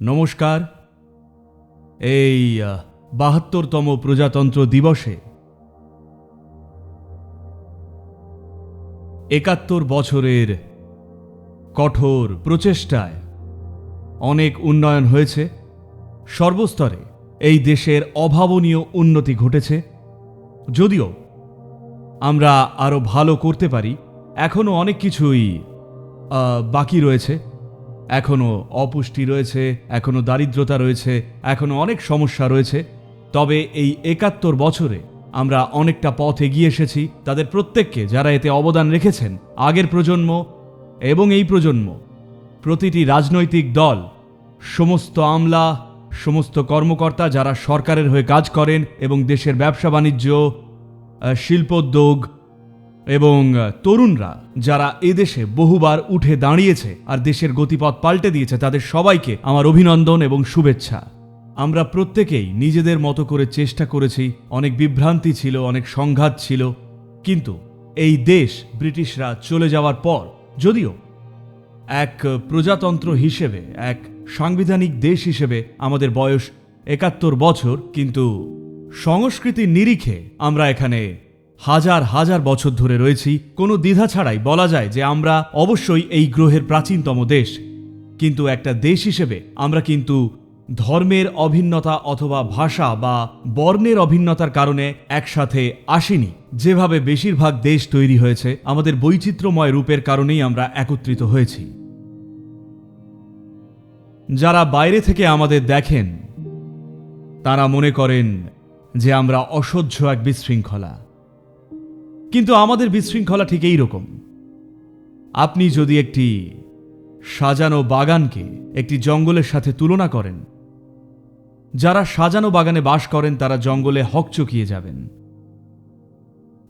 নমস্কার। এই বাহাত্তরতম প্রজাতন্ত্র দিবসে একাত্তর বছরের কঠোর প্রচেষ্টায় অনেক উন্নয়ন হয়েছে। সর্বস্তরে এই দেশের অভাবনীয় উন্নতি ঘটেছে। যদিও আমরা আরও ভালো করতে পারি এখনও অনেক কিছুই বাকি রয়েছে। এখনও অপুষ্টি রয়েছে এখনও দারিদ্রতা রয়েছে এখনও অনেক সমস্যা রয়েছে। তবে এই একাত্তর বছরে আমরা অনেকটা পথ এগিয়ে এসেছি। তাদের প্রত্যেককে যারা এতে অবদান রেখেছেন, আগের প্রজন্ম এবং এই প্রজন্ম, প্রতিটি রাজনৈতিক দল, সমস্ত আমলা, সমস্ত কর্মকর্তা যারা সরকারের হয়ে কাজ করেন এবং দেশের ব্যবসা বাণিজ্য শিল্পোদ্যোগ এবং তরুণরা যারা এদেশে বহুবার উঠে দাঁড়িয়েছে আর দেশের গতিপথ পাল্টে দিয়েছে, তাদের সবাইকে আমার অভিনন্দন এবং শুভেচ্ছা। আমরা প্রত্যেকেই নিজেদের মতো করে চেষ্টা করেছি, অনেক বিভ্রান্তি ছিল, অনেক সংঘাত ছিল, কিন্তু এই দেশ ব্রিটিশরা চলে যাওয়ার পর, যদিও এক প্রজাতন্ত্র হিসেবে, এক সাংবিধানিক দেশ হিসেবে আমাদের বয়স একাত্তর বছর, কিন্তু সংস্কৃতির নিরিখে আমরা এখানে হাজার হাজার বছর ধরে রয়েছি, কোনো দ্বিধা ছাড়াই বলা যায় যে আমরা অবশ্যই এই গ্রহের প্রাচীনতম দেশ। কিন্তু একটা দেশ হিসেবে আমরা কিন্তু ধর্মের অভিন্নতা অথবা ভাষা বা বর্ণের অভিন্নতার কারণে একসাথে আসিনি। যেভাবে বেশিরভাগ দেশ তৈরি হয়েছে, আমাদের বৈচিত্র্যময় রূপের কারণেই আমরা একত্রিত হয়েছি। যারা বাইরে থেকে আমাদের দেখেন, তারা মনে করেন যে আমরা অসহ্য এক বিশৃঙ্খলা। কিন্তু আমাদের বিশৃঙ্খলা ঠিক এই রকম আপনি যদি একটি সাজানো বাগানকে একটি জঙ্গলের সাথে তুলনা করেন, যারা সাজানো বাগানে বাস করেন, তারা জঙ্গলে হকচকিয়ে যাবেন।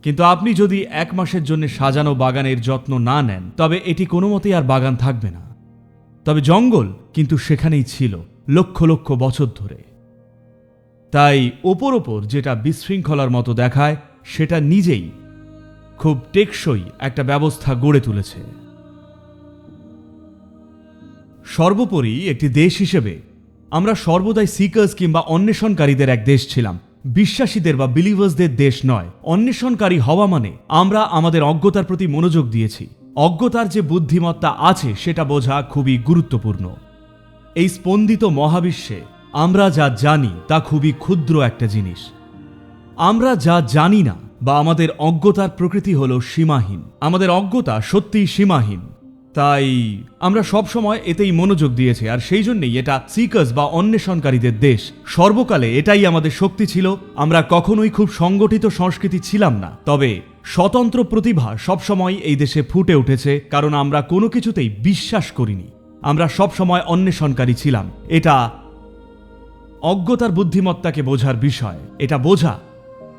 কিন্তু আপনি যদি এক মাসের জন্য সাজানো বাগানের যত্ন না নেন, তবে এটি কোনো মতেই আর বাগান থাকবে না। তবে জঙ্গল কিন্তু সেখানেই ছিল, লক্ষ লক্ষ বছর ধরে। তাই ওপর ওপর যেটা বিশৃঙ্খলার মতো দেখায়, সেটা নিজেই খুব টেকসই একটা ব্যবস্থা গড়ে তুলেছে। সর্বোপরি একটি দেশ হিসেবে আমরা সর্বদাই সিকার্স কিংবা অন্বেষণকারীদের এক দেশ ছিলাম। বিশ্বাসীদের বা বিলিভার্সদের দেশ নয়। অন্বেষণকারী হওয়া মানে আমরা আমাদের অজ্ঞতার প্রতি মনোযোগ দিয়েছি। অজ্ঞতার যে বুদ্ধিমত্তা আছে সেটা বোঝা খুবই গুরুত্বপূর্ণ। এই স্পন্দিত মহাবিশ্বে আমরা যা জানি তা খুবই ক্ষুদ্র একটা জিনিস। আমরা যা জানি না বা আমাদের অজ্ঞতার প্রকৃতি হল সীমাহীন। আমাদের অজ্ঞতা সত্যিই সীমাহীন। তাই আমরা সব সময় এতেই মনোযোগ দিয়েছি, আর সেই জন্যই এটা সিকার্স বা অন্বেষণকারীদের দেশ। সর্বকালে এটাই আমাদের শক্তি ছিল। আমরা কখনোই খুব সংগঠিত সংস্কৃতি ছিলাম না। তবে স্বতন্ত্র প্রতিভা সবসময় এই দেশে ফুটে উঠেছে, কারণ আমরা কোনো কিছুতেই বিশ্বাস করিনি। আমরা সবসময় অন্বেষণকারী ছিলাম। এটা অজ্ঞতার বুদ্ধিমত্তাকে বোঝার বিষয়। এটা বোঝা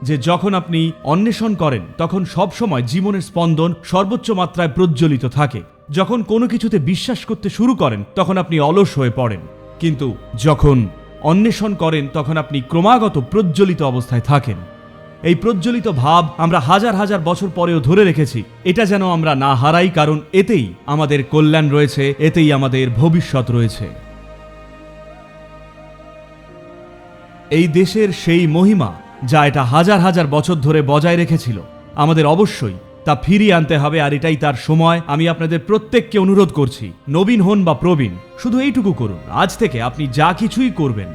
যে যখন আপনি অন্বেষণ করেন, তখন সবসময় জীবনের স্পন্দন সর্বোচ্চ মাত্রায় প্রজ্বলিত থাকে। যখন কোনো কিছুতে বিশ্বাস করতে শুরু করেন, তখন আপনি অলস হয়ে পড়েন। কিন্তু যখন অন্বেষণ করেন, তখন আপনি ক্রমাগত প্রজ্বলিত অবস্থায় থাকেন। এই প্রজ্বলিত ভাব আমরা হাজার হাজার বছর পরেও ধরে রেখেছি। এটা যেন আমরা না হারাই, কারণ এতেই আমাদের কল্যাণ রয়েছে, এতেই আমাদের ভবিষ্যৎ রয়েছে। এই দেশের সেই মহিমা যা এটা হাজার হাজার বছর ধরে বজায় রেখেছিল। আমাদের অবশ্যই তা ফিরিয়ে আনতে হবে আর এটাই তার সময়। আমি আপনাদের প্রত্যেককে অনুরোধ করছি, নবীন হন বা প্রবীণ, শুধু এইটুকু করুন। আজ থেকে আপনি যা কিছুই করবেন,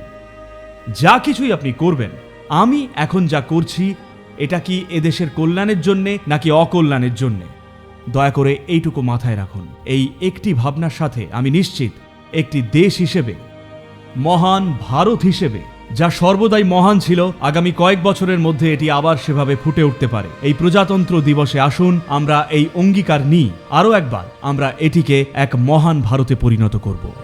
যা কিছুই আপনি করবেন, আমি এখন যা করছি, এটা কি এদেশের কল্যাণের জন্যে নাকি অকল্যাণের জন্যে? দয়া করে এইটুকু মাথায় রাখুন। এই একটি ভাবনার সাথে আমি নিশ্চিত, একটি দেশ হিসেবে, মহান ভারত হিসেবে যা সর্বদাই মহান ছিল, আগামী কয়েক বছরের মধ্যে এটি আবার সেভাবে ফুটে উঠতে পারে। এই প্রজাতন্ত্র দিবসে আসুন, আমরা এই অঙ্গীকার নিই। আরও একবার, আমরা এটিকে এক মহান ভারতে পরিণত করব।